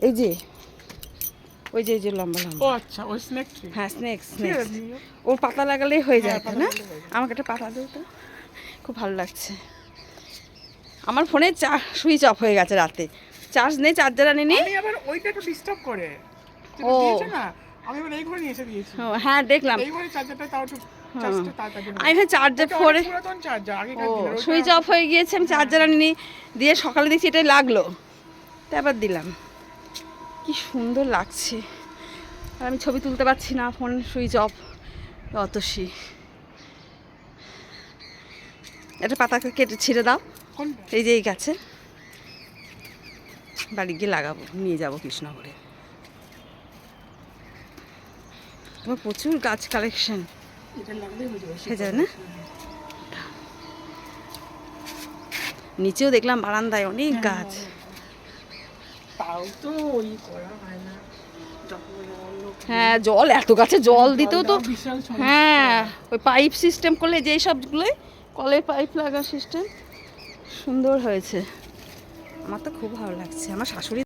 এই যে ওই যে এই যে লম্বা ও লম্বা আচ্ছা ওই স্নেক হ্যাঁ স্নেক স্নেক। ওর পাতা লাগালেই হয়ে যায় হ্যাঁ, না? হয়ে। আমাকে একটা পাতা দিও তো। খুব ভালো লাগছে। আমার ফোনে চা সুইচ অফ হয়ে গেছে রাতে। চার্জ নেই চার্জার আনিনি আমি আবার ওইটা একটু ডিস্টার্ব করে। ও। না? আমি আবার এই ঘরে নিয়ে এসে দিয়েছি। হ্যাঁ দেখলাম। এই ঘরে চার্জারটা তাও একটু হয়। আমি ভাই চার্জার চার্জার ও সুইচ অফ হয়ে গিয়েছে আমি চার্জার আনিনি দিয়ে সকালে দেখছি এটাই লাগল। তারপর দিলাম। কি সুন্দর লাগছে। আর আমি ছবি তুলতে পারছি না ফোন সুইচ অফ অতসী। একটা পাতা কেটে ছিঁড়ে দাও। এই যে এই গাছে। বাড়ি গিয়ে লাগাবো নিয়ে যাব কৃষ্ণনগরে। তোমার প্রচুর গাছ কালেকশন হয়ে হয়ে যায় না? নিচেও দেখলাম বারান্দায় অনেক গাছ। তাও তো ওই করা হয় না হ্যাঁ জল এত গাছে জল দিতেও তো হ্যাঁ ওই পাইপ সিস্টেম করলে যেই সবগুলোই কলের পাইপ লাগা সিস্টেম সুন্দর হয়েছে। আমার তো খুব ভালো লাগছে। আমার শাশুড়ি